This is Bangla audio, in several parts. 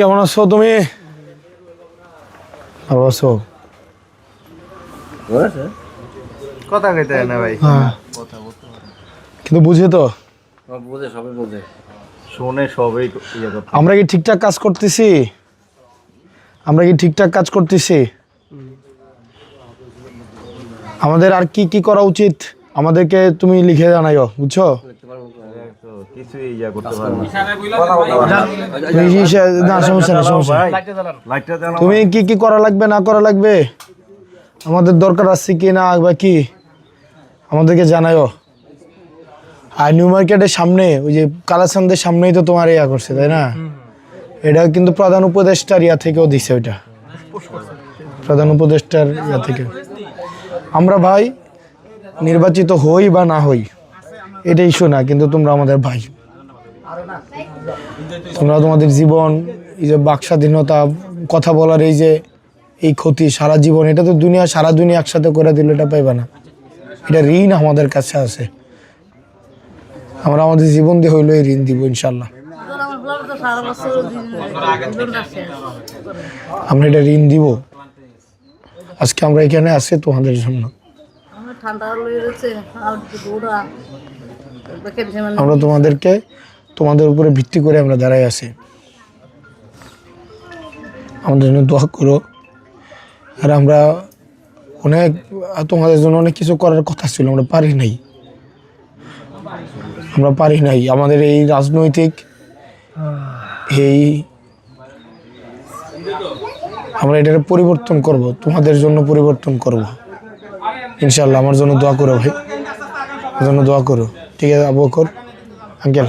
কেমন আছো তুমি? ভালো আছো? কথা কইতে না ভাই। হ্যাঁ। কিন্তু বুঝে তো? বুঝে সবাই বুঝে। শুনে সবাই ইয়ে আমরা কি ঠিকঠাক কাজ করতেছি? আমরা কি ঠিকঠাক কাজ করতেছি? আমাদের আর কি কি করা উচিত? আমাদেরকে তুমি লিখে জানাইও বুঝছ? কিছুই ইয়া করতে পারব তুমি কি না। সমস্যা না সমস্যা তুমি কি কি করা লাগবে না করা লাগবে? আমাদের দরকার আছে কি না বা কি? আমাদেরকে জানাইও আর নিউ মার্কেটের সামনে ওই যে কালাসানদের সামনেই তো তোমার ইয়া করছে তাই না? এটা কিন্তু প্রধান উপদেষ্টার ইয়া থেকেও দিছে ওইটা। প্রধান উপদেষ্টার ইয়া থেকে। আমরা ভাই নির্বাচিত হই বা না হই এটা ইস্যু না কিন্তু তোমরা আমাদের ভাই। তোমরা তোমাদের জীবন, এই যে বাক স্বাধীনতা কথা বলার এই যে, এই ক্ষতি, সারা জীবন, এটা তো দুনিয়া, সারা দুনিয়া একসাথে করে দিলে, এটা পাইবে না। এটা ঋণ আমাদের কাছে আছে। আমরা আমাদের জীবন দিয়ে হইল এই ঋণ দিব ইনশাল্লাহ আমার এটা ঋণ দিব। আজকে আমরা এখানে আছি তোমাদের জন্য। আমরা তোমাদেরকে তোমাদের উপরে ভিত্তি করে আমরা দাঁড়াই আছি। আমাদের জন্য দোয়া করো। আর আমরা অনেক তোমাদের জন্য অনেক কিছু করার কথা ছিল, আমরা পারি নাই। আমরা পারি নাই। আমাদের এই রাজনৈতিক এই আমরা এটার পরিবর্তন করব, তোমাদের জন্য পরিবর্তন করব। ইনশাল্লাহ আমার জন্য দোয়া করো ভাই। জন্য দোয়া করো। ঠিক আছে, আবু কর আঙ্কেল।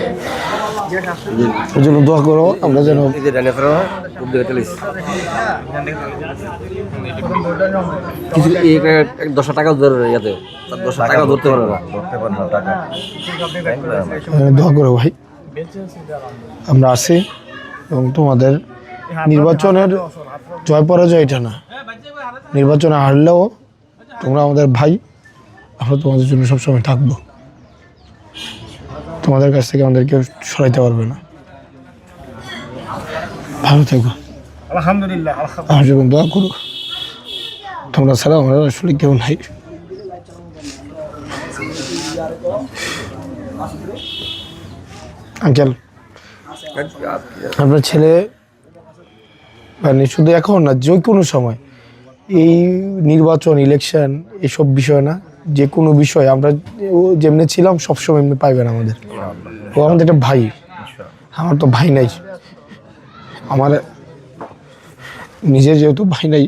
জন্য দোয়া করো আমরা যেন কিছু দশটা টাকা ধরে ইয়াতে। দশটা টাকা ধরতে না। আহ, দোয়া করো ভাই। আমরা আছি এবং তোমাদের নির্বাচনের জয় পরাজয় এটা না। নির্বাচনে হারলেও তোমরা আমাদের ভাই আমরা তোমাদের জন্য সবসময় থাকব। তোমাদের কাছ থেকে আমাদের কেউ সরাইতে পারবে না। ভালো থেকো। আলহামদুলিল্লাহ আমার যখন দোয়া করো তোমরা ছাড়া আমরা আসলে কেউ নাই। আঙ্কেল আপনার ছেলে মানে শুধু এখন না যে কোনো সময় এই নির্বাচন ইলেকশন এসব বিষয় না যে কোনো বিষয়, আমরা ও যেমনি ছিলাম, সবসময় এমনি পাইবেন আমাদের। ও আমাদের একটা ভাই। আমার তো ভাই নাই। আমার নিজের যেহেতু ভাই নাই,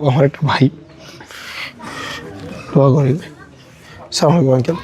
ও আমার একটা ভাই। দোয়া করি সালামালাইকুম, আঙ্কেল।